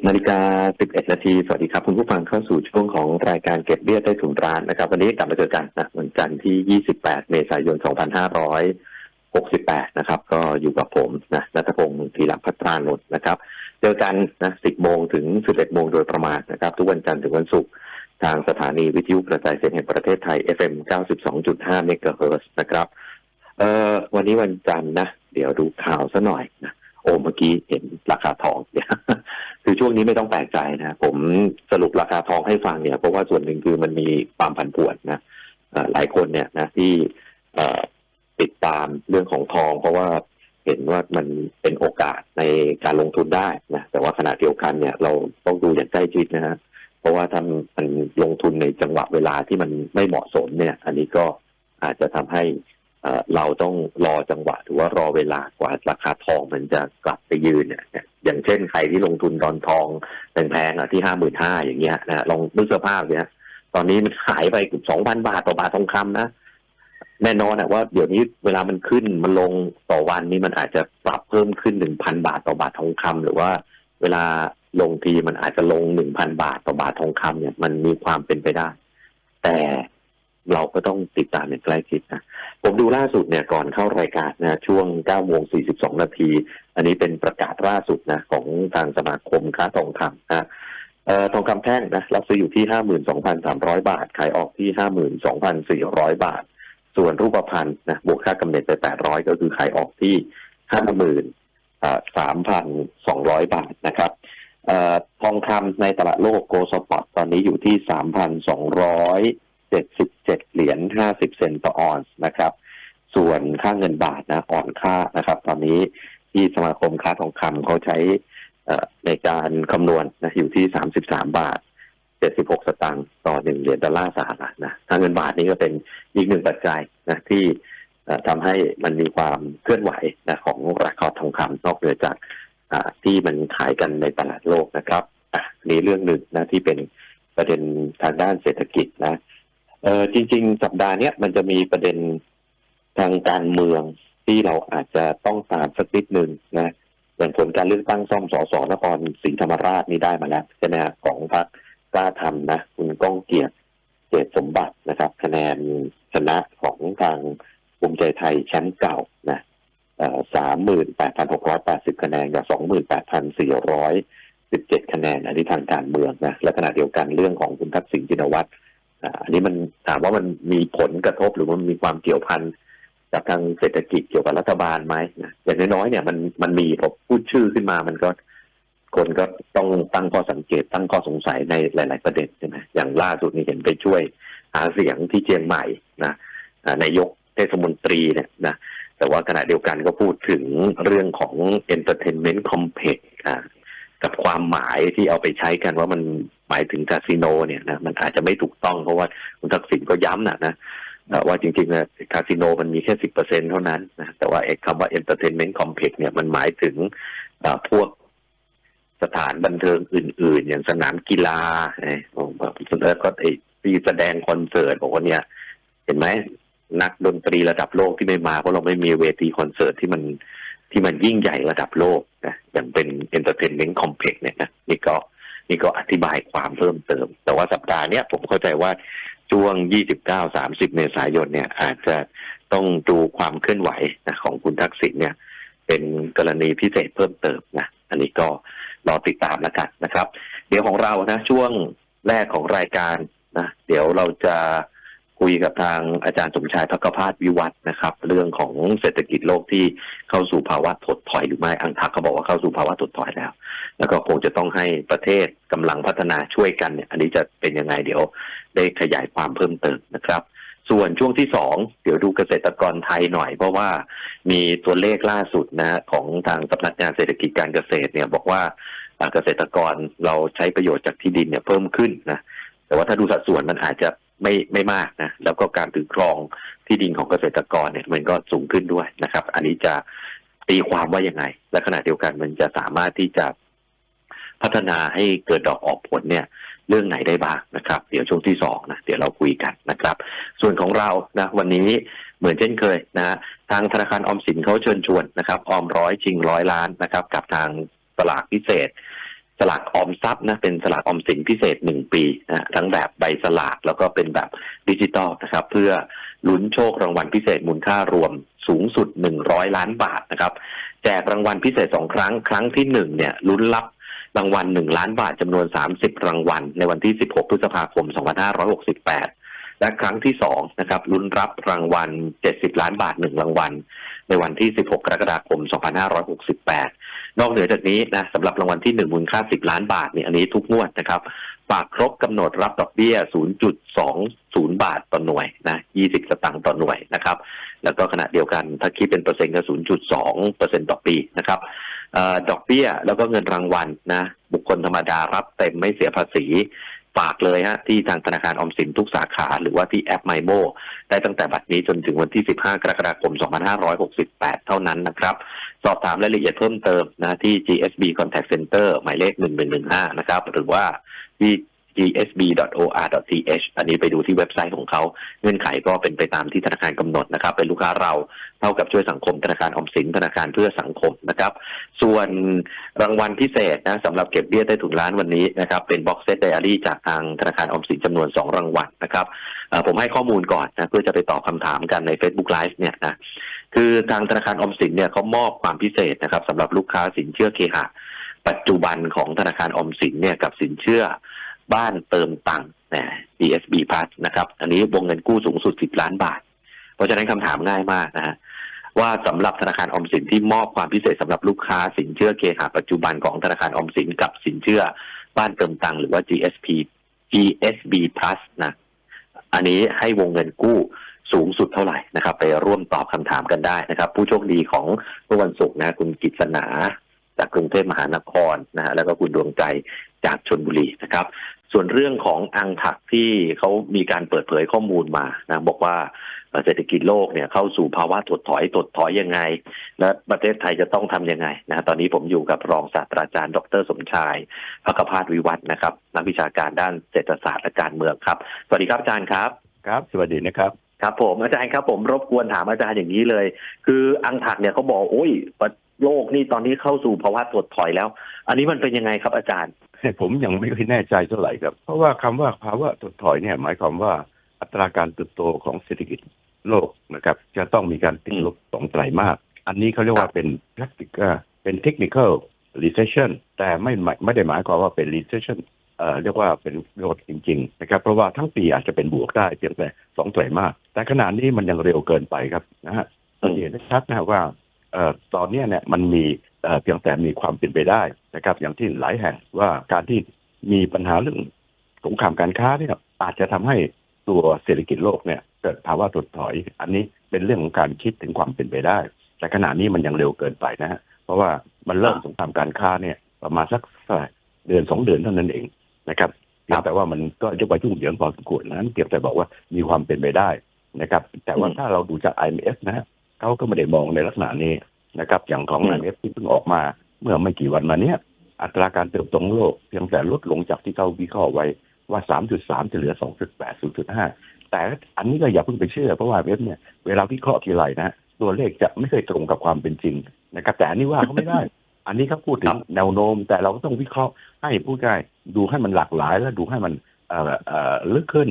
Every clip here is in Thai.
10นาฬิกา11นาทีสวัสดีครับ คุณผู้ฟังเข้าสู่ช่วงของรายการเก็บเบี้ยใต้ถุนร้านนะครับ วันนี้กลับมาเจอกันนะวันจันทร์ที่ 28 เมษายน 2568 นะครับ ก็อยู่กับผมนะนัทพงศ์ธีรพัฒรานนท์นะครับ เจอกันนะ 10 โมงถึง 11 โมงโดยประมาณนะครับ ทุกวันจันทร์ถึงวันศุกร์ทางสถานีวิทยุกระจายเสียงแห่งประเทศไทย FM 92.5 เมกะเฮิรตซ์นะครับเอ่อวันนี้วันจันทร์นะ เดี๋ยวดูข่าวซะหน่อยนะ โอ้เมื่อกี้เห็นราคาทองเนี่ยคือช่วงนี้ไม่ต้องแปลกใจนะผมสรุปราคาทองให้ฟังเนี่ยเพราะว่าส่วนหนึ่งคือมันมีความผันผวนนะหลายคนเนี่ยนะที่ติดตามเรื่องของทอง เพราะว่าเห็นว่ามันเป็นโอกาสในการลงทุนได้นะแต่ว่าขณะเดียวกันเนี่ยเราต้องดูอย่างใกล้ชิดนะฮะเพราะว่าถ้ามันลงทุนในจังหวะเวลาที่มันไม่เหมาะสมเนี่ย อันนี้ก็อาจจะทำให้ เราต้องรอจังหวะหรือว่ารอเวลากว่าราคาทองมันจะกลับไปยืนเนี่ยอย่างเช่นใครที่ลงทุนดอนทองแพงๆอะที่ห้าหมื่นห้าอย่างเงี้ยนะลองนึกสภาพเนี่ยตอนนี้มันหายไปเกือบสองพันบาทต่อบาททองคำนะแน่นอนอะว่าเดี๋ยวนี้เวลามันขึ้นมันลงต่อวันนี้มันอาจจะปรับเพิ่มขึ้นหนึ่งพันบาทต่อบาททองคำหรือว่าเวลาลงทีมันอาจจะลงหนึ่งพันบาทต่อบาททองคำเนี่ยมันมีความเป็นไปได้ แต่เราก็ต้องติดตามอย่างใกล้ชิดนะ ผมดูล่าสุดเนี่ยก่อนเข้ารายการนะช่วง9โมง42 นาที อันนี้เป็นประกาศล่าสุดนะของทางสมาคมค้าทองคำนะออทองคำแท่งนะรับซื้ออยู่ที่ 52,300 บาท ขายออกที่ 52,400 บาท ส่วนรูปพรรณนะบวกค่ากำเนิดไป 800 ก็คือขายออกที่ 53,200 บาทนะครับออทองคำในตลาดโลกโกลสปอตตอนนี้อยู่ที่ 3,200 77 เหรียญ 50 เซนต์ต่อออนซ์นะครับ ส่วนค่าเงินบาทนะอ่อนค่านะครับ ตอนนี้ที่สมาคมค้าทองคำเขาใช้ในการคำนวณนะอยู่ที่ 33 บาท 76 สตางค์ต่อหนึ่งเหรียญดอลลาร์สหรัฐนะค่าเงินบาทนี้ก็เป็นอีกหนึ่งปัจจัยนะที่ทำให้มันมีความเคลื่อนไหวนะของราคาทองคำนอกเหนือจากที่มันขายกันในตลาดโลกนะครับอะนี่เรื่องหนึ่งนะที่เป็นประเด็นทางด้านเศรษฐกิจนะ เออจริง ๆ สัปดาห์เนี้ยมันจะมีประเด็นทางการเมืองที่เราอาจจะต้องตามสักนิดหนึ่งนะอย่างผลการเลือกตั้งซ่อมสอสอนครศรีธรรมราชนี่ได้มาแล้วใช่ไหมของพรรคกล้าทำนะ คุณก้องเกียรติเกตสมบัตินะครับ คะแนนชนะของทางภูมิใจไทยแชมป์เก่านะสามหมื่นแปดพันหกร้อยแปดสิบคะแนนกับสองหมื่นแปดพันสี่ร้อยสิบเจ็ดคะแนนอันนี้ทางการเมืองนะและขณะเดียวกันเรื่องของคุณทักษิณชินวัตร อันนี้มันถามว่ามันมีผลกระทบหรือมันมีความเกี่ยวพันกับทางเศรษฐกิจเกี่ยวกับรัฐบาลไหมอย่างน้อยๆเนี่ยมันมันมีพอพูดชื่อขึ้นมามันก็คนก็ต้องตั้งข้อสังเกตตั้งข้อสงสัยในหลาย ๆ ประเด็นใช่ไหมอย่างล่าสุดนี่เห็นไปช่วยหาเสียงที่เชียงใหม่นะนายกเทศมนตรีเนี่ยนะแต่ว่าขณะเดียวกันก็พูดถึงเรื่องของ entertainment complex อ่า กับความหมายที่เอาไปใช้กันว่ามันหมายถึงคาสิโนเนี่ยนะมันอาจจะไม่ถูกต้องเพราะว่าคุณทักษิณก็ย้ำนะนะว่าจริงๆนะคาสิโนมันมีแค่สิบเปอร์เซ็นเท่านั้นนะแต่ว่าไอ้คำว่า entertainment complex เนี่ยมันหมายถึงพวกสถานบันเทิงอื่น ๆ อย่างสนามกีฬาไอ้ผมแล้วก็ไอ้ที่แสดงคอนเสิร์ตบอกว่าเนี่ย เห็นไหมนักดนตรีระดับโลกที่ไม่มาเพราะเราไม่มีเวทีคอนเสิร์ตที่มันที่มันยิ่งใหญ่ระดับโลก นะอย่างเป็น entertainment complex เนี่ยนะนี่ก็นี่ก็อธิบายความเพิ่มเติม แต่ว่าสัปดาห์เนี้ยผมเข้าใจว่าช่วง 29 30 เมษายนเนี่ยอาจจะต้องดูความเคลื่อนไหวนะของคุณทักษิณเนี่ย เป็นกรณีพิเศษเพิ่มเติมนะ อันนี้ก็รอติดตามแล้วกันนะครับ เดี๋ยวของเรานะช่วงแรกของรายการนะเดี๋ยวเราจะ คุยกับทางอาจารย์สมชายพักพาสวิวัฒนะครับ เรื่องของเศรษฐกิจโลกที่เข้าสู่ภาวะถดถอยหรือไม่อังทักเขาบอกว่าเข้าสู่ภาวะถดถอยแล้ว แล้วก็คงจะต้องให้ประเทศกำลังพัฒนาช่วยกันเนี่ยอันนี้จะเป็นยังไงเดี๋ยวได้ขยายความเพิ่มเติมนะครับ ส่วนช่วงที่สองเดี๋ยวดูเกษตรกรไทยหน่อย เพราะว่ามีตัวเลขล่าสุดนะของทางสำนักงานเศรษฐกิจการเกษตรเนี่ยบอกว่าเกษตรกรเราใช้ประโยชน์จากที่ดินเนี่ยเพิ่มขึ้นนะแต่ว่าถ้าดูสัดส่วนมันอาจจะ ไม่ไม่มากนะแล้วก็การถือครองที่ดินของเกษตรกรเนี่ยมันก็สูงขึ้นด้วยนะครับ อันนี้จะตีความว่ายังไง และขณะเดียวกันมันจะสามารถที่จะพัฒนาให้เกิดดอกออกผลเนี่ยเรื่องไหนได้บ้างนะครับ เดี๋ยวช่วงที่สองนะเดี๋ยวเราคุยกันนะครับ ส่วนของเรานะวันนี้เหมือนเช่นเคยนะทางธนาคารออมสินเขาเชิญชวนนะครับออมร้อยชิงร้อยล้านนะครับ กับทางตลาดพิเศษ สลากออมทรัพย์นะเป็นสลากออมสินพิเศษหนึ่งปีนะทั้งแบบใบสลากแล้วก็เป็นแบบดิจิตอลนะครับ เพื่อลุ้นโชครางวัลพิเศษมูลค่ารวมสูงสุดหนึ่งร้อยล้านบาทนะครับ แจกรางวัลพิเศษสองครั้ง ครั้งที่หนึ่งเนี่ยลุ้นรับรางวัลหนึ่งล้านบาทจำนวนสามสิบรางวัล ในวันที่สิบหกพฤษภาคมสองพันห้าร้อยหกสิบแปดและครั้งที่สองนะครับลุ้นรับรางวัลเจ็ดสิบล้านบาทหนึ่งรางวัล ในวันที่16กกรกฎาคม2568นห้าร้อยหกสิบแปด นอกเหนือจากนี้นะสำหรับรางวัลที่1มูลค่า10ล้านบาทเนี่ยอันนี้ทุกงวดนะครับฝากครบกำหนดรับดอกเบี้ย 0.20 บาทต่อหน่วยนะ 20 สตางค์ต่อหน่วยนะครับ แล้วก็ขณะเดียวกันถ้าคิดเป็นเปอร์เซ็นต์ก็ 0.2เปอร์เซ็นต์ต่อปีนะครับออดอกเบี้ยแล้วก็เงินรางวัลนะ บุคคลธรรมดารับเต็มไม่เสียภาษี ฝากเลยฮะที่ทางธนาคารออมสินทุกสาขา หรือว่าที่แอป m มโมได้ตั้งแต่บัดนี้จนถึงวันที่ 15 กรกฎาคม 2568 เท่านั้นนะครับ สอบถามรายละเอียดเพิ่มเติมนะที่ GSB Contact Center หมายเลข 1115 นะครับ หรือว่าที่ gsb.or.th อันนี้ไปดูที่เว็บไซต์ของเขา เงื่อนไขก็เป็นไปตามที่ธนาคารกำหนดนะครับ เป็นลูกค้าเราเท่ากับช่วยสังคมธนาคารออมสินธนาคารเพื่อสังคมนะครับ ส่วนรางวัลพิเศษนะสำหรับเก็บเบี้ยใต้ถุนร้านวันนี้นะครับ เป็นบ็อกเซตไดอารี่จากทางธนาคารออมสินจำนวน 2 รางวัลนะครับผมให้ข้อมูลก่อนนะเพื่อจะไปตอบคำถามกันใน Facebook Live เนี่ยนะ คือทางธนาคารออมสินเนี่ยเขามอบความพิเศษนะครับสำหรับลูกค้าสินเชื่อเคหะ ปัจจุบันของธนาคารออมสินเนี่ยกับสินเชื่อบ้านเติมตังค์นะ DSB Plus นะครับ อันนี้วงเงินกู้สูงสุด 10 ล้านบาท เพราะฉะนั้นคำถามง่ายมากนะฮะว่าสำหรับธนาคารออมสินที่มอบความพิเศษสำหรับลูกค้าสินเชื่อเคหะปัจจุบันของธนาคารออมสินกับสินเชื่อบ้านเติมตังค์หรือว่า GSP GSB Plus นะ อันนี้ให้วงเงินกู้ สูงสุดเท่าไหร่นะครับ ไปร่วมตอบคำถามกันได้นะครับ ผู้โชคดีของเมื่อวันศุกร์นะคุณกิษณาจากกรุงเทพมหานครนะฮะแล้วก็คุณดวงใจจากชนบุรีนะครับ ส่วนเรื่องของอังถักที่เขามีการเปิดเผยข้อมูลมานะบอกว่าเศรษฐกิจโลกเนี่ยเข้าสู่ภาวะถดถอยถดถอยยังไง และประเทศไทยจะต้องทำยังไงนะตอนนี้ผมอยู่กับรองศาสตราจารย์ ดรสมชายพักพาสวิวัฒนะครับนักวิชาการด้านเศรษฐศาสตร์และการเมืองครับ สวัสดีครับอาจารย์ครับ ครับ สวัสดีนะครับ ครับผมอาจารย์ครับผมรบกวนถามอาจารย์อย่างนี้เลย คืออังถักเนี่ยเขาบอกโอ้ยโลกนี่ตอนนี้เข้าสู่ภาวะถดถอยแล้ว อันนี้มันเป็นยังไงครับอาจารย์ ผมยังไม่ค่อยแน่ใจเท่าไหร่ครับ เพราะว่าคำว่าภาวะถดถอยเนี่ย หมายความว่าอัตราการเติบโตของเศรษฐกิจโลกนะครับ จะต้องมีการติดลบสองไตรมาสอันนี้เขาเรียกว่าเป็น practical เป็น technical recession แต่ไม่หมายไม่ได้หมายความว่าเป็น recession เอ่อเรียกว่าเป็นโรดจริงๆนะครับเพราะว่าทั้งปีอาจจะเป็นบวกได้เพียงแต่สองไตรมาสแต่ขณะนี้มันยังเร็วเกินไปครับนะฮะอืมเห็นได้ชัดนะครับว่าเอ่อตอนเนี้ยเนี่ยมันมีเอ่อเพียงแต่มีความเป็นไปได้นะครับ อย่างที่หลายแห่งว่าการที่มีปัญหาเรื่องสงครามการค้าเนี่ยอาจจะทำให้ตัวเศรษฐกิจโลกเนี่ยเกิดภาวะถดถอย อันนี้เป็นเรื่องของการคิดถึงความเป็นไปได้ แต่ขณะนี้มันยังเร็วเกินไปนะฮะเพราะว่ามันเริ่มสงครามการค้าเนี่ยประมาณสักเท่าไหร่เดือนสองเดือนเท่านั้นเอง นะครับเพียงแต่ว่ามันก็เรียกว่ายุ่งเหยิงพอสมควรนั้นเพียงแต่บอกว่ามีความเป็นไปได้นะครับ แต่ว่าอืมถ้าเราดูจาก IMF นะฮะเขาก็ไม่ได้มองในลักษณะนี้นะครับ อย่างของอืม IMF ที่เพิ่งออกมาเมื่อไม่กี่วันมาเนี้ยอัตราการเติบโตของโลกเพียงแต่ลดลงจากที่เขาวิเคราะห์ไว้ว่า 3.3 จะเหลือ 2.8 0.5 แต่อันนี้ก็อย่าเพิ่งไปเชื่อเพราะว่าเว็บเนี่ยเวลาวิเคราะห์ทีไรนะฮะตัวเลขจะไม่เคยตรงกับความเป็นจริงนะครับ แต่อันนี้ว่าเขาไม่ได้ อันนี้เขาพูดถึครังบแนวโน้ม แต่เราก็ต้องวิเคราะห์ให้ผู้ง่ายดูให้มันหลากหลาย และดูให้มันเอ่อเอ่อลึกขึ้น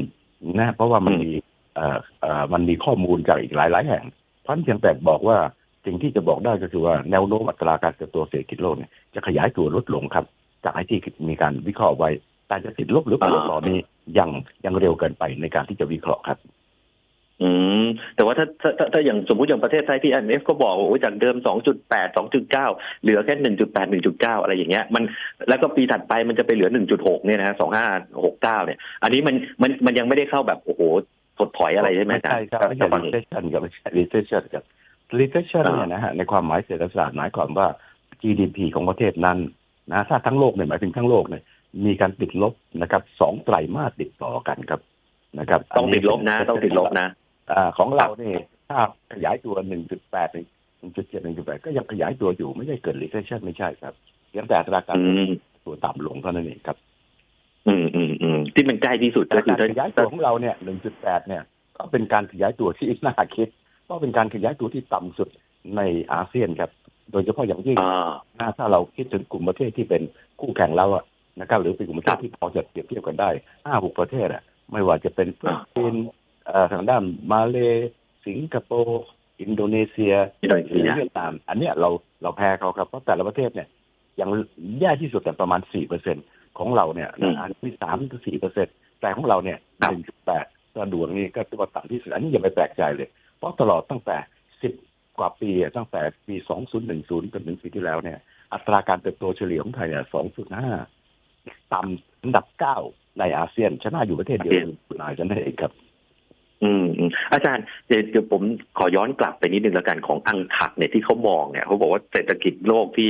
นะเพราะว่ามันมีเอ่อเอ่อมันมีข้อมูลจากอีกหลายหลายๆแห่ง เพราะฉะนั้นเพียงแต่บอกว่าสิ่งที่จะบอกได้ก็คือว่าแนวโน้มอัตราการเติบโตเศรษฐกิจโลกเนี่ยจะขยายตัวลดลงครับ จากไอ้ที่มีการวิเคราะห์ไว้แต่จะติดลบหรือเปล่าอ่าตอนนี้ยังยังเร็วเกินไปในการที่จะวิเคราะห์ครับ อืมแต่ว่าถ้าถ้าถ้าถ้าอย่างสมมุติอย่างประเทศไทยที่ IMF ก็บอกว่าโอ้ยจากเดิม 2.8 2.9 เหลือแค่ 1.8 1.9 อะไรอย่างเงี้ยมันแล้วก็ปีถัดไปมันจะไปเหลือ 1.6 เนี่ยนะฮะ2569 เนี่ย อันนี้มันมันมันยังไม่ได้เข้าแบบโอ้โหถดถอยอะไรใช่ไหมไม่อาจารใช่ย์ครับไม่ถ้าใช่ฟัง recession กับไม่ใช่ recession กับ recession อ่าเนี่ยนะฮะในความหมายเศรษฐศาสตร์หมายความว่า GDP ของประเทศนั้นนะถ้าทั้งโลกเนี่ยหมายถึงทั้งโลกเนี่ยมีการติดลบนะครับสองไตรมาสติดต่อกันครับนะครับต้องติดลบนะ ต้องติดลบนะ อ่าของเราเนี่ยถ้าขยายตัว 1.8 1.7 1.8 ก็ยังขยายตัวอยู่ไม่ใช่เกิด recession ไม่ใช่ครับเพียงแต่อัตราการอืมตัวต่ำลงเท่านั้นเองครับ อืมอืมอืมที่มันใกล้ที่สุดแต่ก็คือการถ้าขยายตัวของเราเนี่ย 1.8 เนี่ย ก็เป็นการขยายตัวที่น่าคิดก็เป็นการขยายตัวที่ต่ำสุดในอาเซียนครับ โดยเฉพาะอย่างยิ่งอ่านะถ้าเราคิดถึงกลุ่มประเทศที่เป็นคู่แข่งเราอะนะครับหรือเป็นกลุ่มประเทครัศบที่พอจะเปรียบเทียบกันได้ห้าหกประเทศอะไม่ว่าจะเป็นฟิลิปปินส์เอ่อ ทางด้านมาเลสิงคโปร์อินโดนีเซียอินโดนีหรือเซียเวียดนาม อันเนี้ยเราเราแพ้เขาครับเพราะแต่ละประเทศเนี่ยยังแย่ที่สุดแต่ประมาณสี่เปอร์เซ็นของเราเนี่ยอืมอันที่สามถึงสี่เปอร์เซ็นแต่ของเราเนี่ยครับหนึ่งจุดแปดก็ดวงนี่ก็ตัวต่ำที่สุดอันนี้อย่าไปแปลกใจเลย เพราะตลอดตั้งแต่สิบกว่าปีอะตั้งแต่ปีสองศูนย์หนึ่งศูนย์จนถึงปีที่แล้วเนี่ย อัตราการเติบโตเฉลี่ยของไทยเนี่ยสองจุดห้าต่ำอันดับเก้าในอาเซียนชนะอยู่ประเทศเดียวคุณนายจะได้เองครับ อืมอืมอาจารย์เดี๋ยวเดี๋ยวผมขอย้อนกลับไปนิดนึงแล้วกันของอังคักเนี่ยที่เขามองเนี่ยเขาบอกว่าเศรษฐกิจโลกที่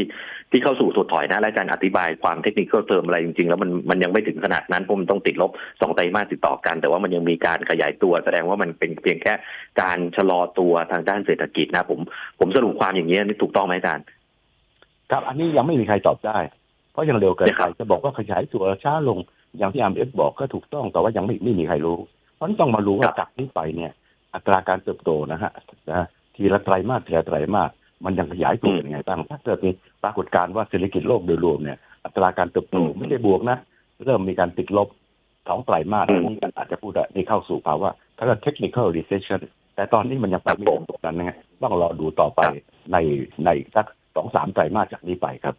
ที่เข้าสู่ถดถอยนะและอาจารย์อธิบายความเทคนิคเติมอะไรจริงๆ แล้วมันมันยังไม่ถึงขนาดนั้นเพราะมันต้องติดลบสองไตรมาสติดต่อกัน แต่ว่ามันยังมีการขยายตัว แสดงว่ามันเป็นเพียงแค่การชะลอตัวทางด้านเศรษฐกิจนะผมผมสรุปความอย่างนี้ยนี่ถูกต้องไหมอาจารย์ ครับอันนี้ยังไม่มีใครตอบได้ เพราะยังเร็วเกินคไปรับจะบอกว่าขยายตัวช้าลงอย่างที่อามเอฟบอกก็ถูกต้องแต่ว่ายังไม่ไม่มีใครรู้ เพราะฉะนั้นต้องมารู้ว่าจากนี้ไปเนี่ย อัตราการเติบโตนะฮะนะฮะทีละไตรมาสทีละไตรมาสมันยังขยายตัวยังไงบ้างถ้าเกิดมีปรากฏการณ์ว่าเศรษฐกิจโลกโดยรวมเนี่ยอัตราการเติบโตไม่ได้บวกนะ เริ่มมีการติดลบสองไตรมาสอันนี้ก็อาจจะพูดได้นี่เข้าสู่ภาวะถ้าเกิด technical recession แต่ตอนนี้มันยังไปไม่ถึงตรงนั้นนะฮะต้องรอดูต่อไปในในสักสองสามไตรมาสจากนี้ไปครับ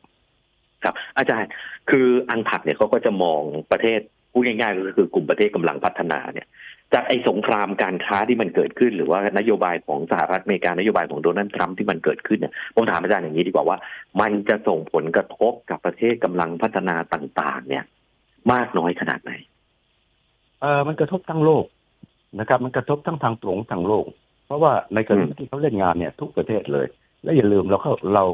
ครับ อาจารย์คืออังคักเนี่ยเขาก็จะมองประเทศพูดง่ายๆก็คือกลุ่มประเทศกำลังพัฒนาเนี่ย จากไอ้สงครามการค้าที่มันเกิดขึ้น หรือว่านโยบายของสหรัฐอเมริกานโยบายของโดนัลด์ทรัมป์ที่มันเกิดขึ้นเนี่ยผมถามอาจารย์อย่างนี้ดีกว่าว่า มันจะส่งผลกระทบกับประเทศกำลังพัฒนาต่าง ๆ เนี่ย มากน้อยขนาดไหนเออมันกระทบทั้งโลกนะครับ มันกระทบทั้งทางตรงทางโลก เพราะว่าในกรณีที่เขาเล่นงานเนี่ย ทุกประเทศเลย และอย่าลืมเราเข้าเรา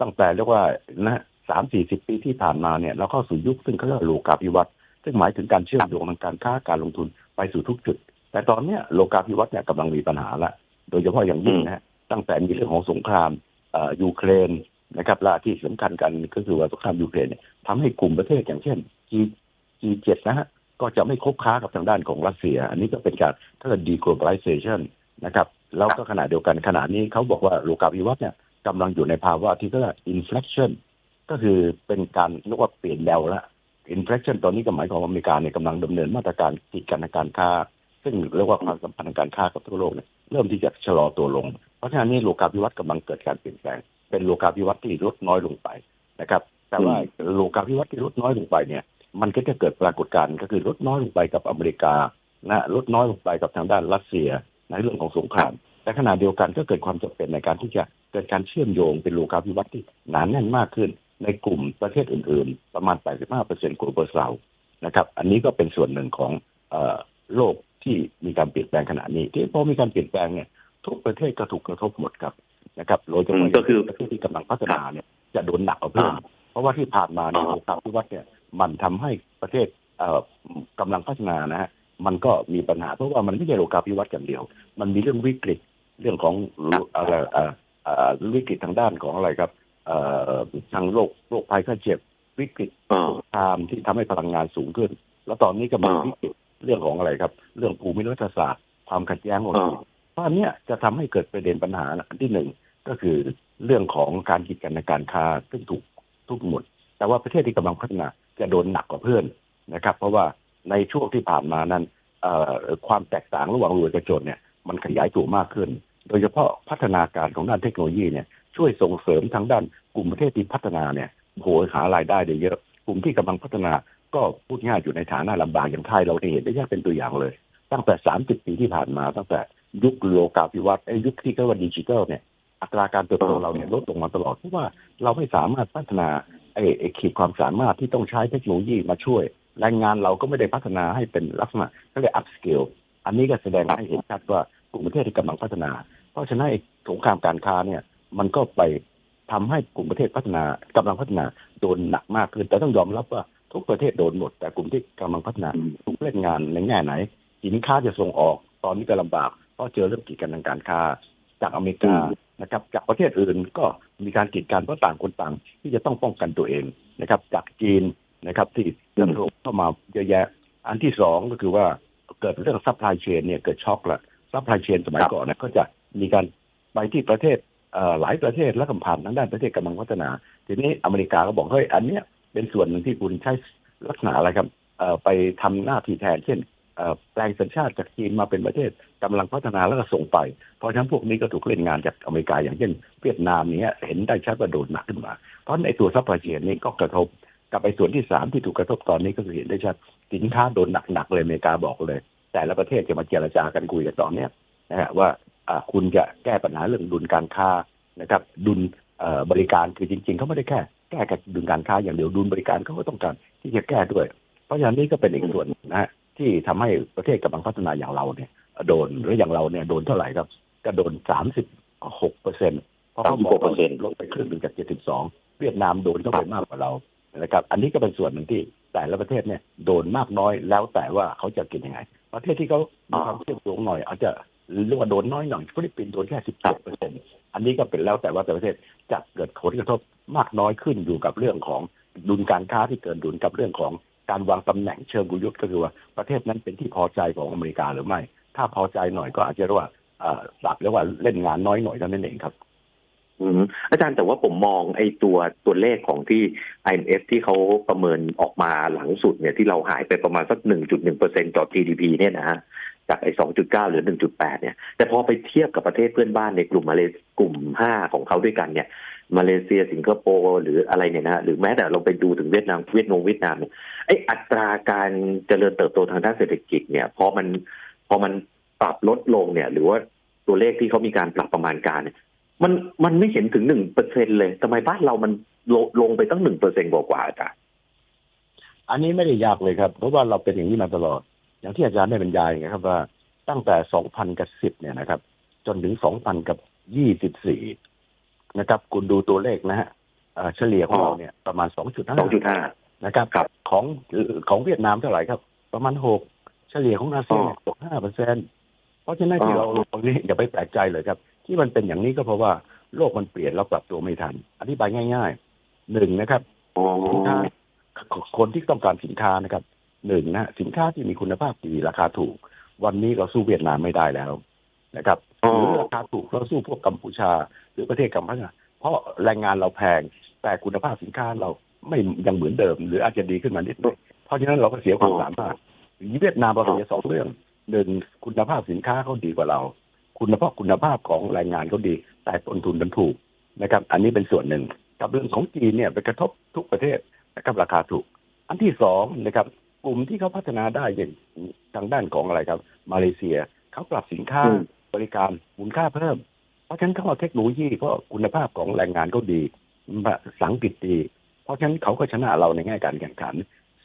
ตั้งแต่เรียกว่านะสามสี่สิบปีที่ผ่านมาเนี่ยเราเข้าสู่ยุคซึ่งเขาเรียกว่าโลกาภิวัตน์ซึ่งหมายถึงการเชื่อมโยงทางการค้าการลงทุน ไปสู่ทุกจุด แต่ตอนเนี้ยโลกาภิวัตน์เนี่ยกำลังมีปัญหาละโดยเฉพาะอย่างยิ่งนะฮะตั้งแต่มีเรื่องของสงครามเอ่อยูเครนนะครับและที่สำคัญกันก็คือว่าสงครามยูเครนเนี่ยทำให้กลุ่มประเทศอย่างเช่น G G7 นะฮะก็จะไม่คบค้ากับทางด้านของรัสเซีย อันนี้ก็เป็นการถ้าเกิด deglobalization นะครับแล้วก็ขณะเดียวกันขณะนี้เขาบอกว่าโลกาภิวัตน์เนี่ยกำลังอยู่ในภาวะที่เรียกว่า inflection ก็คือเป็นการเรียกว่าเปลี่ยนแนวละ inflection ตอนนี้ก็หมายความว่าอเมริกาเนี่ยกำลังดำเนินมาตรการกีดกันทางการค้า ซึ่งเรียกว่าความสัมพันธ์ทางการค้ากับทั่วโลกเนี่ยเริ่มที่จะชะลอตัวลง เพราะฉะนั้นนี่โลกาภิวัตน์กำลังเกิดการเปลี่ยนแปลง เป็นโลกาภิวัตน์ที่ลดน้อยลงไปนะครับ แต่ว่าโลกาภิวัตน์ที่ลดน้อยลงไปเนี่ย มันก็จะเกิดปรากฏการณ์ก็คือลดน้อยลงไปกับอเมริกานะลดน้อยลงไปกับทางด้านรัสเซียในเรื่องของสงครามแต่ขณะเดียวกันก็เกิดความจำเป็นในการที่จะเกิดการเชื่อมโยงเป็นโลกาภิวัตน์ที่หนาแน่นมากขึ้น ในกลุ่มประเทศอื่นๆ ประมาณ 85%กลุ่มเปอร์เซ็นต์นะครับ อันนี้ก็เป็นส่วนหนึ่งของเอ่อโลกที่มีการเปลี่ยนแปลงขณะนี้ ที่พอมีการเปลี่ยนแปลงเนี่ยทุกประเทศก็ถูกกระทบหมดครับนะครับโดยเฉอืพาะมก็คือประเทศที่กำลังพัฒนาเนี่ยจะโดนหนักกว่าเพื่อนอ่าเพราะว่าที่ผ่านมาเนี่ยอ่าโลกาภิวัตน์เนี่ยมันทำให้ประเทศเอ่อกำลังพัฒนานะฮะมันก็มีปัญหาเพราะว่ามันไม่ใช่โลกาภิวัตน์อย่างเดียว มันมีเรื่องวิกฤตเรื่องของอะไรเอ่อเอ่อวิกฤตทางด้านของอะไรครับเอ่อ ทางโรคโรคภัยไข้เจ็บวิกฤตอ่าสงครามที่ทำให้พลังงานสูงขึ้น แล้วตอนนี้ก็มาอ่าวิกฤตเรื่องของอะไรครับ เรื่องภูมิรัฐศาสตร์ความขัดแย้งของอ่าเพราะอันเนี้ยจะทำให้เกิดประเด็นปัญหาอันที่หนึ่งก็คือเรื่องของการกีดกันในการค้าซึ่งถูกทุกหมด แต่ว่าประเทศที่กำลังพัฒนาจะโดนหนักกว่าเพื่อนนะครับ เพราะว่าในช่วงที่ผ่านมานั้นเอ่อความแตกต่างระหว่างรวยกับจนเนี่ยมันขยายตัวมากขึ้น โดยเฉพาะพัฒนาการของด้านเทคโนโลยีเนี่ย ช่วยส่งเสริมทางด้านกลุ่มประเทศที่พัฒนาเนี่ยโหยหารายได้ได้เยอะกลุ่มที่กำลังพัฒนาก็พูดง่ายอยู่ในฐานะลำบากอย่างไทยเราได้เห็นได้ยากเป็นตัวอย่างเลย ตั้งแต่30ปีที่ผ่านมาตั้งแต่ยุคโลกาภิวัตน์ไอ้ยุคที่เรียกว่าดิจิทัลเนี่ยอัตราการเติบโตเราเนี่ยลดลงมาตลอดเพราะว่าเราไม่สามารถพัฒนาไอ้ขีดความสามารถที่ต้องใช้เทคโนโลยีมาช่วยแรงงานเราก็ไม่ได้พัฒนาให้เป็นลักษณะก็เรียก up scale อันนี้ก็แสดงให้เห็นชัดว่ากลุ่มประเทศที่กำลังพัฒนา เพราะฉะนั้นสงครามการค้าเนี่ย มันก็ไปทำให้กลุ่มประเทศพัฒนากำลังพัฒนาโดนหนักมากขึ้น แต่ต้องยอมรับว่าทุกประเทศโดนหมด แต่กลุ่มที่กำลังพัฒนาอืมถูกเล่นงานในแง่ไหน สินค้าจะส่งออกตอนนี้ก็ลำบากเพราะเจอเรื่องกีดกันทางการค้าจากอเมริกานะครับ จากประเทศอื่นก็มีการกีดกันเพราะต่างคนต่าง ที่จะต้องป้องกันตัวเองนะครับ จากจีนนะครับ ที่เริ่มเข้ามาเยอะแยะ อันที่สองก็คือว่าเกิดเรื่องซัพพลายเชนเนี่ยเกิดช็อกละซัพพลายเชนสมัยครับก่อนเนี่ยก็จะมีการไปที่ประเทศเอ่อ หลายประเทศแล้วก็ผ่านทางด้านประเทศกำลังพัฒนา ทีนี้อเมริกาก็บอกเฮ้ยอันเนี้ยเป็นส่วนหนึ่งที่คุณใช้ลักษณะอะไรครับไปทำหน้าที่แทน เช่นแปลงสัญชาติจากจีนมาเป็นประเทศกำลังพัฒนาแล้วก็ส่งไป เพราะฉะนั้นพวกนี้ก็ถูกเล่นงานจากอเมริกาอย่างเช่นเวียดนามเนี้ยเห็นได้ชัดว่าโดนหนักขึ้นมา เพราะในตัวซัพพลายเชนนี้ก็กระทบกับไปส่วนที่สามที่ถูกกระทบตอนนี้ก็คือเห็นได้ชัดสินค้าโดนหนักๆเลยอเมริกาบอกเลย แต่ละประเทศจะมาเจรจากันคุยกันตอนเนี้ยนะฮะว่า คุณจะแก้ปัญหาเรื่องดุลการค้านะครับ ดุลเอ่อบริการคือจริง ๆเขาไม่ได้แค่แก้กับดุลการค้าอย่างเดียวดุลบริการเขาก็ต้องการที่จะแก้ด้วย เพราะฉะนั้นนี่ก็เป็นอีกส่วนนะฮะที่ทำให้ประเทศกำลังพัฒนาอย่างเราเนี่ย โดนหรืออย่างเราเนี่ยโดนเท่าไหร่ครับ ก็โดนสามสิบหกเปอร์เซ็นต์เพราะเขาบอกเราลดไปครึ่งหนึ่งจากเจ็ดสิบสองเวียดนามโดนเข้าไปมากกว่าเรานะครับ อันนี้ก็เป็นส่วนหนึ่งที่แต่ละประเทศเนี่ยโดนมากน้อยแล้วแต่ว่าเขาจะกินยังไง ประเทศที่เขามีความเชื่อมโยงหน่อยอาจจะ เรียกว่าโดนน้อยหน่อยฟิลิปปินส์โดนแค่สิบเจ็ดเปอร์เซ็นต์อันนี้ก็เป็นแล้วแต่ว่าแต่ประเทศจะเกิดผลกระทบมากน้อยขึ้นอยู่กับเรื่องของดุลการค้าที่เกินดุลกับเรื่องของการวางตำแหน่งเชิงกุยุทธ์ก็คือว่าประเทศนั้นเป็นที่พอใจของอเมริกาหรือไม่ ถ้าพอใจหน่อยก็อาจจะเรียกว่าเอ่อปรับเรียกว่าเล่นงานน้อยหน่อยเท่านั้นเองครับอืมอาจารย์แต่ว่าผมมองไอ้ตัวตัวเลขของที่ IMF ที่เขาประเมินออกมาหลังสุดเนี่ยที่เราหายไปประมาณสัก 1.1เปอร์เซ็นต่อ GDP เนี่ยนะฮะ จากไอ้2.9เก้าหรือ1.8เนี่ย แต่พอไปเทียบกับประเทศเพื่อนบ้านในกลุ่มมาเลกลุ่ม5ของเขาด้วยกันเนี่ย มาเลเซียสิงคโปร์หรืออะไรเนี่ยนะหรือแม้แต่เราไปดูถึงเวียดนามเวียดนามเวียดนามเนี่ยไอ้อัตราการเจริญเติบโตทางด้านเศรษฐกิจเนี่ยพอมันพอมันปรับลดลงเนี่ย หรือว่าตัวเลขที่เขามีการปรับประมาณการเนี่ยมันมันไม่เห็นถึงหนึ่งเปอร์เซ็นเลยทำไมบ้านเรามันลงลงไปตั้งหนึ่งเปอร์เซ็นกว่าๆอาจารย์อันนี้ไม่ได้ยากเลยครับ เพราะว่าเราเป็นอย่างนี้มาตลอด อย่างที่อาจารย์ได้บรรยายไงครับว่าตั้งแต่ 2000 กับ 10 เนี่ยนะครับ จนถึง 2000 กับ 24 นะครับ คุณดูตัวเลขนะฮะเอ่อเฉลี่ยของเราเนี่ยประมาณ 2.5สองจุดห้านะครับครับของของเวียดนามเท่าไหร่ครับ ประมาณ 6 เฉลี่ยของอาเซียนตก5เปอร์เซ็นเพราะฉะนั้นที่เราลงตรงนี้อย่าไปแปลกใจเลยครับ ที่มันเป็นอย่างนี้ก็เพราะว่าโลกมันเปลี่ยนเราปรับตัวไม่ทัน อธิบายง่ายๆหนึ่งนะครับอ๋อสินค้าคนที่ต้องการสินค้านะครับ หนึ่งนะสินค้าที่มีคุณภาพดีราคาถูก วันนี้เราสู้เวียดนามไม่ได้แล้วนะครับอ๋อหรือราคาถูกเราสู้พวกกัมพูชา หรือประเทศกัมพูชาเพราะแรงงานเราแพงแต่คุณภาพสินค้าเราไม่ยังเหมือนเดิม หรืออาจจะดีขึ้นมานิดหนึงเพราะฉะนั้นเราก็เสียความสามารถเวียดนามเราเสียสองเรื่องหนึ่งคุณภาพสินค้าเขาดีกว่าเรา คุณภาพคุณภาพของแรงงานเขาดี แต่ต้นทุนมันถูกนะครับ อันนี้เป็นส่วนหนึ่งกับเรื่องของจีนเนี่ยไปกระทบทุกประเทศนะครับราคาถูก อันที่สองนะครับ กลุ่มที่เขาพัฒนาได้อย่างทางด้านของอะไรครับ มาเลเซียเขาปรับสินค้าอืมบริการมูลค่าเพิ่ม เพราะฉะนั้นเขาเอาเทคโนโลยีเพราะคุณภาพของแรงงานเขาดีภาษาอังกฤษดี เพราะฉะนั้นเขาก็ชนะเราในแง่การแข่งขัน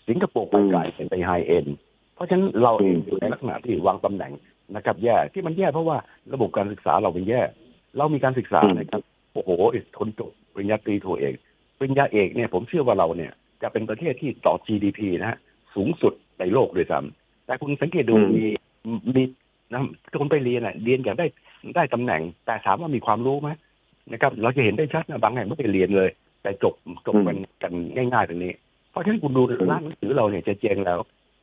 สิงคโปร์ไปไกลเป็นไปไฮเอ็นเพราะฉะนั้นเราเองอยู่ในลักษณะที่วางตำแหน่งนะครับ แย่ที่มันแย่เพราะว่าระบบการศึกษาเราเป็นแย่ เรามีการศึกษานะครับโอ้โหคนจบปริญญาตรีโทเอกปริญญาเอกเนี่ยผมเชื่อว่าเราเนี่ยจะเป็นประเทศที่ต่อ GDP นะฮะ สูงสุดในโลกด้วยซ้ำแต่คุณสังเกตดูอืมมีมีนะคนไปเรียนอะเรียนอยากได้ได้ตำแหน่ง แต่ถามว่ามีความรู้ไหมนะครับ เราจะเห็นได้ชัดนะบางแห่งไม่ไปเรียนเลย แต่จบจบกันกันง่ายๆตรงนี้ เพราะฉะนั้นคุณดูร้านหนังสือเราเนี่ยจะเจงแล้ว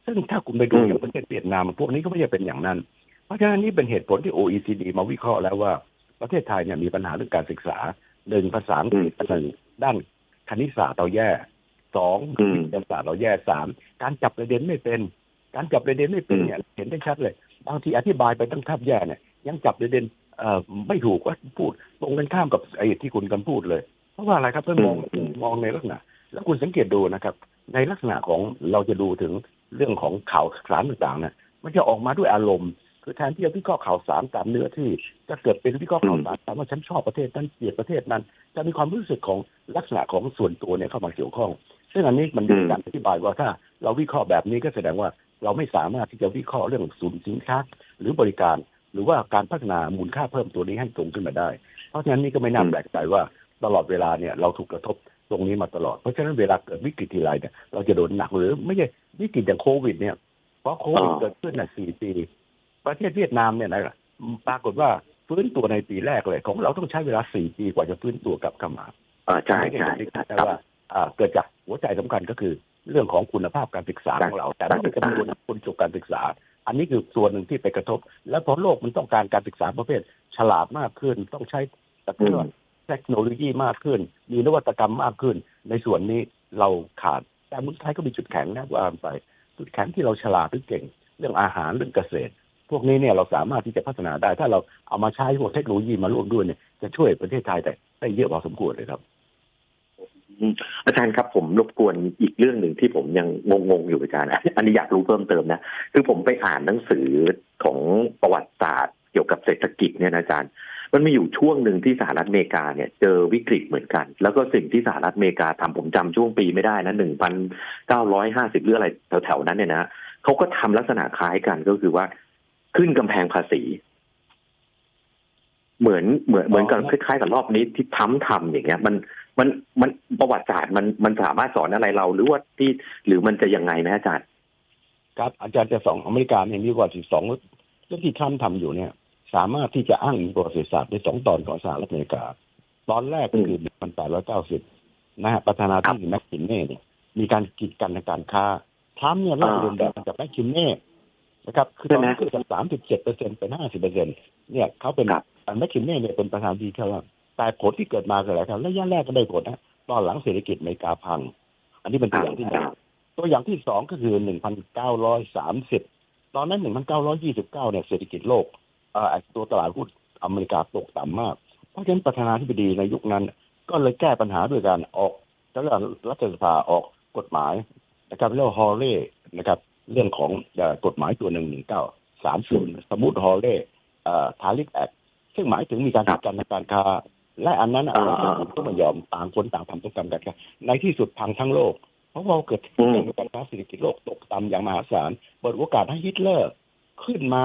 ซึ่งถ้าคุณไปดูอืมอย่างประเทศเวียดนามพวกนี้ก็ไม่ใช่เป็นอย่างนั้น เพราะฉะนั้นนี่เป็นเหตุผลที่ OECD มาวิเคราะห์แล้วว่าประเทศไทยเนี่ยมีปัญหาเรื่องการศึกษาหนึ่งภาษาอังกฤษหนึ่งด้านคณิตศาสตร์เราแย่ สองอืมวิทยาศาสตร์เราแย่สามการจับประเด็นไม่เป็น การจับประเด็นไม่เป็นเนี่ยเห็นได้ชัดเลยบางทีอธิบายไปตั้งทับแย่เนี่ยยังจับประเด็นเอ่อไม่ถูกว่าพูดตรงกันข้ามกับไอ้ที่คุณกันพูดเลย เพราะว่าอะไรครับเพื่อนมองอืมมองในลักษณะ แล้วคุณสังเกตดูนะครับ ในลักษณะของเราจะดูถึงเรื่องของข่าวสารต่างๆนะมันจะออกมาด้วยอารมณ์ คือแทนที่จะวิเคราะห์ข่าวสารตามเนื้อที่ จะเกิดเป็นวิเคราะห์ข่าวสารตามว่าฉันชอบประเทศนั้นเกลียดประเทศนั้น จะมีความรู้สึกของลักษณะของส่วนตัวเนี่ยเข้ามาเกี่ยวข้อง ซึ่งอันนี้มันมีการอธิบายว่าถ้า เราวิเคราะห์แบบนี้ก็แสดงว่าเราไม่สามารถที่จะวิเคราะห์เรื่องศูนย์สินค้าหรือบริการ หรือว่าการพัฒนามูลค่าเพิ่มตัวนี้ให้ตรงขึ้นมาได้ เพราะฉะนั้นนี่ก็ไม่น่าแปลกใจว่าตลอดเวลาเนี่ยเราถูกกระทบตรงนี้มาตลอด เพราะฉะนั้นเวลาเกิดวิกฤตทีไรเนี่ยเราจะโดนหนักหรือไม่ใช่วิกฤตอย่างโควิดเนี่ย เพราะโควิดเกิดขึ้นน่ะสี่ปี ประเทศเวียดนามเนี่ยนะปรากฏว่าฟื้นตัวในปีแรกเลย ของเราต้องใช้เวลาสี่ปีกว่าจะฟื้นตัวกลับเข้ามาอ่าใช่ไม่ได้ใช่เห็นได้คชัดรับว่าอ่าเกิดจากหัวใจสำคัญก็คือเรื่องของคุณภาพการศึกษาของเรา แต่ไม่ใช่จำนวนคนจบการศึกษา อันนี้คือส่วนหนึ่งที่ไปกระทบ และพอโลกมันต้องการการศึกษาประเภท ฉลาดมากขึ้น ต้องใช้ตะอืเกียมบเทคโนโลยีมากขึ้น มีนวัตกรรมมากขึ้น ในส่วนนี้เราขาดแต่แต่เมืองไทยก็มีจุดแข็งนะว่าไป จุดแข็งที่เราฉลาดหรือเก่ง เรื่องอาหารเรื่องเกษตร พวกนี้เนี่ยเราสามารถที่จะพัฒนาได้ ถ้าเราเอามาใช้พวกเทคโนโลยีมาร่วมด้วยเนี่ยจะช่วยประเทศไทยได้ได้เยอะพอสมควรเลยครับ อาจารย์ครับผมรบกวนอีกเรื่องหนึ่งที่ผมยังงงๆอยู่อาจารย์อันนี้อยากรู้เพิ่มเติมนะคือผมไปอ่านหนังสือของประวัติศาสตร์เกี่ยวกับเศรษฐกิจเนี่ยนะอาจารย์มันมีอยู่ช่วงหนึ่งที่สหรัฐอเมริกาเนี่ยเจอวิกฤตเหมือนกัน แล้วก็สิ่งที่สหรัฐอเมริกาทำผมจำช่วงปีไม่ได้นะหนึ่งพันเก้าร้อยห้าสิบหรืออะไรแถวๆนั้นเนี่ยนะเขาก็ทำลักษณะคล้ายกันก็คือว่า ขึ้นกำแพงภาษี เหมือนเหมือนเหมือนกับคล้ายๆกับรอบนี้ที่ทำทำอย่างเงี้ย มันมันมันประวัติศาสตร์มันมันสามารถสอนอะไรเรา หรือว่าที่หรือมันจะยังไงนะอาจารย์ ครับอาจารย์จะสองอเมริกาเนี่ยมีกว่าสิบสองเรื่องที่ทรัมป์ทำอยู่เนี่ย สามารถที่จะอ้างอิงประวัติศาสตร์ในสองตอนของสหรัฐอเมริกา ตอนแรกก็คือมันแปดร้อยเก้าสิบนะฮะประธานาธิบดีแม็กคินเน่เนี่ยมีการกีดกันทางการค้าทรัมป์เนี่ยลอกเลียนแบบมาจากแม็กคินเน่ นะครับคือตอนนี้คือจากสามสิบเจ็ดเปอร์เซ็นเป็นห้าสิบเปอร์เซ็นเนี่ยเขาเป็นครับแม็กคินเน่เนี่ยเป็นประธานาธิบดีแค่ว่าแต่ผลที่เกิดมาคืออะไรครับระยะแรกก็ได้ผลนะตอนหลังเศรษฐกิจอเมริกาพัง อันนี้เป็นตัวอย่างที่หนึ่งตัวอย่างที่สองก็คือ1,930ตอนนั้น1,929เนี่ยเศรษฐกิจโลกเอ่อตัวตลาดหุ้นอเมริกาตกต่ำมาก เพราะฉะนั้นประธานาธิบดีในยุคนั้น ก็เลยแก้ปัญหาด้วยการออกแล้วรัฐสภาออกกฎหมายนะครับเรียกว่าฮอลเล่นะครับ เรื่องของเอ่อกฎหมายตัวหนึ่งหนึ่งเก้าสามศูนย์สมุดฮอลเล่ทาริฟแอคซึ่งหมายถึงมีการจัดการทางการค้าและอันนั้นอ่าประเทศอื่นก็ไม่ยอมต่างคนต่างทำต้องการกันค้าในที่สุดพังทั้งโลก เพราะว่าเกิดอืมการค้าเศรษฐกิจโลกตกต่ำอย่างมหาศาลเปิดโอกาสให้ฮิตเลอร์ขึ้นมา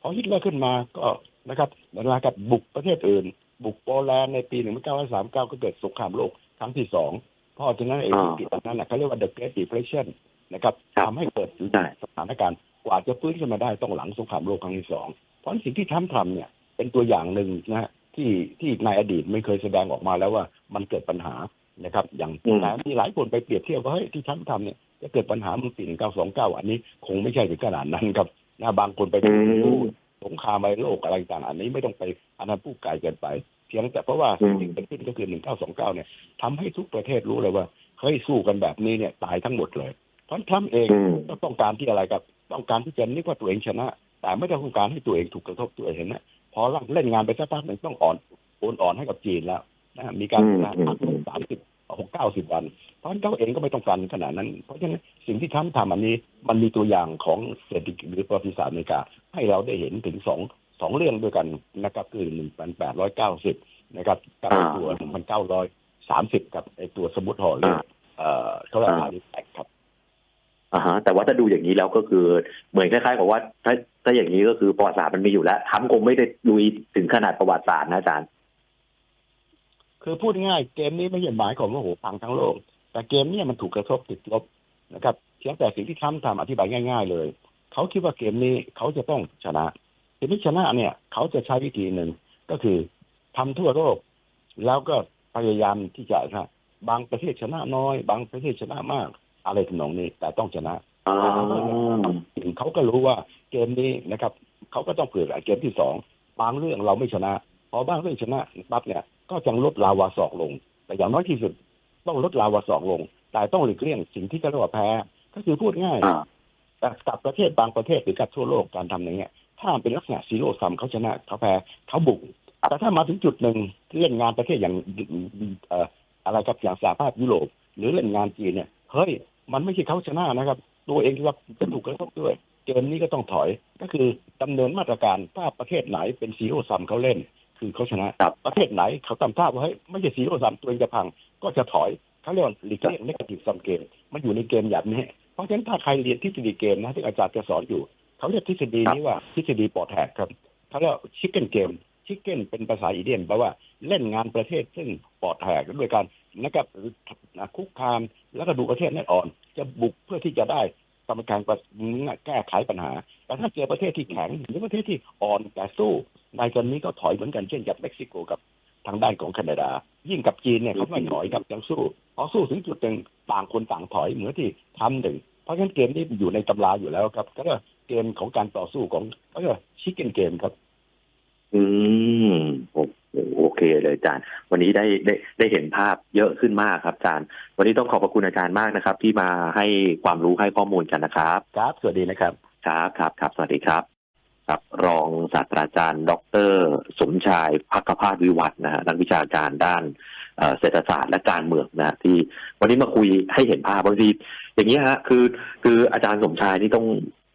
พอฮิตเลอร์ขึ้นมาก็นะครับเวลากับบุกประเทศอื่น บุกโปแลนด์ในปี1939 ก็เกิดสงครามโลกครั้งที่สองเพราะฉะนั้นไอ้อ่าวิกฤตอันนั้นนะเขาเรียกว่า the Great Depression นะครับครับทำให้เกิดใช่สถานการณ์กว่าจะฟื้นขึ้นมาได้ต้องหลังสงครามโลกครั้งที่สองเพราะฉะนั้นสิ่งที่ทำทำเนี่ยเป็นตัวอย่างหนึ่งนะฮะที่ที่ในอดีตไม่เคยแสดงออกมาแล้วว่ามันเกิดปัญหานะครับ อย่างอืมแต่มีหลายคนไปเปรียบเทียบว่าเฮ้ยที่ทำทำเนี่ยจะเกิดปัญหาเมื่อปี1929อันนี้คงไม่ใช่ถึงขนาดนั้นครับนะบางคนไปอืมสงครามในโลกอะไรต่างๆอันนี้ไม่ต้องไปอันนั้นผู้ไกลเกินไปเพียงแต่เพราะว่าอืสิ่งมที่เกิดขึ้นก็คือ1929เนี่ยทำให้ทุกประเทศรู้เลยว่าเฮ้ยสู้กันแบบนี้เนี่ยตายทั้งหมดเลย เพราะทรัมป์เองอืมก็ต้องการที่อะไรครับ ต้องการที่จะนึกว่าตัวเองชนะ แต่ไม่ได้ต้องการให้ตัวเองถูกกระทบตัวเองเห็นไหมพอเล่นงานไปสักพักหนึ่งต้องอ่อนโอนอ่อนให้กับจีนแล้วนะมีการอืมพักอืมสามสิบหกเก้าสิบวัน เพราะฉะนั้นเขาเองก็ไม่ต้องการขนาดนั้น เพราะฉะนั้นสิ่งที่ทรัมป์ทำอันนี้มันมีตัวอย่างของเศรษฐกิจหรือประวัติศาสตร์อเมริกา ให้เราได้เห็นถึงสองสองเรื่องด้วยกันนะครับคือหนึ่งพันแปดร้อยเก้าสิบนะครับกับอ่าตัวหนึ่งพันเก้าร้อยสามสิบกับไอตัวสมุดหอเลอ่าเอ่อเขาเรียกอ่าอาริแตกครับ อ่าฮะแต่ว่าถ้าดูอย่างนี้แล้วก็คือเหมือนคล้ายๆกับว่า ถ้าถ้าอย่างนี้ก็คือประวัติศาสตร์มันมีอยู่แล้วทำคงไม่ได้ลุยถึงขนาดประวัติศาสตร์นะอาจารย์ คือพูดง่ายเกมนี้ไม่ใช่หมายความว่าโหพังทั้งโลก แต่เกมนี้มันถูกกระทบติดลบนะครับเพียงแต่สิ่งที่ทำทำอธิบายง่าย ๆ เลยเขาคิดว่าเกมนี้เขาจะต้องชนะทีนี้ชนะเนี่ย เขาจะใช้วิธีหนึ่งก็คือทำทั่วโลก แล้วก็พยายามที่จะนะบางประเทศชนะน้อย บางประเทศชนะมาก อะไรทำนองนี้แต่ต้องชนะอ๋อเขาก็รู้ว่าเกมนี้นะครับเขาก็ต้องเผื่อเกมที่สองบางเรื่องเราไม่ชนะ พอบางเรื่องชนะปั๊บเนี่ย ก็จะลดลาวาศอกลง แต่อย่างน้อยที่สุด ต้องลดลาวาศอกลง แต่ต้องหลีกเลี่ยงสิ่งที่เขาเรียกว่าแพ้ ก็คือพูดง่ายอ่าแต่กับประเทศบางประเทศหรือกับทั่วโลกการทำอย่างเงี้ย ถ้าเป็นลักษณะซีโร่ซัมเขาชนะเขาแพ้เขาบุกแต่ถ้ามาถึงจุดหนึ่งเล่นงานประเทศอย่างเอ่ออะไรครับอย่างสหภาพยุโรป หรือเล่นงานจีนเนี่ยเฮ้ย มันไม่ใช่เขาชนะนะครับ ตัวเองที่ว่าจะถูกกระทบด้วย เกมนี้ก็ต้องถอย ก็คือดำเนินมาตรการถ้าประเทศไหนเป็นซีโร่ซัมเขาเล่น คือเขาชนะครับประเทศไหนเขาทำท่าว่าเฮ้ยไม่ใช่ซีโร่ซัมตัวเองจะพังก็จะถอยเขาเรียกว่าหลีกเลี่ยงนกาทีฟซัมเกมมันอยู่ในเกมแบบนี้เพราะฉะนั้นถ้าใครเรียนทฤษฎีเกมนะที่อาจารย์จะสอนอยู่ เขาเรียกทฤษฎีนี้ว่าทฤษฎีปอดแหกครับเขาเรียกชิคเก้นเกม ชิคเก้นเป็นภาษาอิเดียนแปลว่าเล่นงานประเทศซึ่งปอดแหกด้วยการนะครับคุกคามแล้วก็ดูประเทศนั้นอ่อน จะบุกเพื่อที่จะได้กรรมการแก้ไขปัญหา แต่ถ้าเจอประเทศที่แข็งหรือประเทศที่อ่อนแต่สู้ในกรณีก็ถอยเหมือนกันเช่นกับเม็กซิโกกับทางด้านของแคนาดา ยิ่งกับจีนเนี่ยเขาไม่ถอยครับยังสู้พอสู้ถึงจุดหนึ่งต่างคนต่างถอยเหมือนที่ทำหนึ่งเพราะฉะนั้นเกมนี้อยู่ในตำราอยู่แล้วครับ ก็เกมของการต่อสู้ของก็ชิคเก้นเกมครับ ออืมโอโอเคเลยอาจารย์ วันนี้ได้ได้ได้เห็นภาพเยอะขึ้นมากครับอาจารย์ วันนี้ต้องขอบพระคุณอาจารย์มากนะครับ ที่มาให้ความรู้ให้ข้อมูลกันนะครับ ครับ สวัสดีนะครับ ครับครับครับสวัสดีครับครับรองศาสตราจารย์ ดร สมชายพักภาสวิวัฒน์นะฮะนักวิชาการด้านเอ่อเศรษฐศาสตร์และการเมืองนะที่ วันนี้มาคุยให้เห็นภาพบางทีอย่างนี้ยฮะคือ คืออาจารย์สมชายนี่ต้อง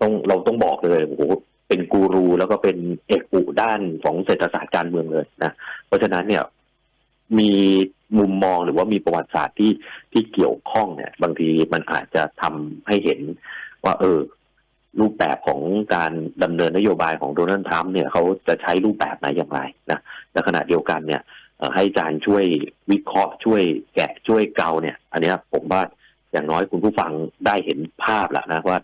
ต้องเราต้องบอกเลยโอ้โห เป็นกูรูแล้วก็เป็นเอกอุด้านของเศรษฐศาสตร์การเมืองเลยนะเพราะฉะนั้นเนี่ยมีมุมมองหรือว่ามีประวัติศาสตร์ที่ที่เกี่ยวข้องเนี่ย บางทีมันอาจจะทำให้เห็นว่า เออ รูปแบบของการดำเนินนโยบายของโดนัลด์ทรัมป์เนี่ยเขาจะใช้รูปแบบไหนอย่างไรนะและขณะเดียวกันเนี่ยให้อาจารย์ช่วยวิเคราะห์ช่วยแกะช่วยเกาเนี่ย อันนี้ผมว่าอย่างน้อยคุณผู้ฟังได้เห็นภาพแล้วนะว่า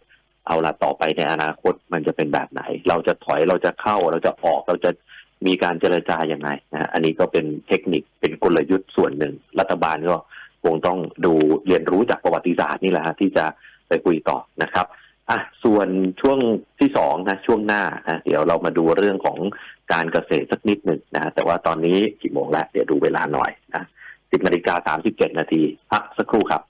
เอาละต่อไปในอนาคตมันจะเป็นแบบไหน เราจะถอยเราจะเข้าเราจะออกเราจะมีการเจรจาอย่างไรนะอันนี้ก็เป็นเทคนิคเป็นกลยุทธ์ส่วนหนึ่ง รัฐบาลก็คงต้องดูเรียนรู้จากประวัติศาสตร์นี่แหละฮะที่จะไปคุยต่อนะครับอะส่วนช่วงที่สองนะช่วงหน้านะเดี๋ยวเรามาดูเรื่องของการเกษตรสักนิดหนึ่งนะแต่ว่าตอนนี้กี่โมงแล้วเดี๋ยวดูเวลาหน่อยนะสิบนาฬิกาสามสิบเจ็ดนาทีพักสักครู่ครับ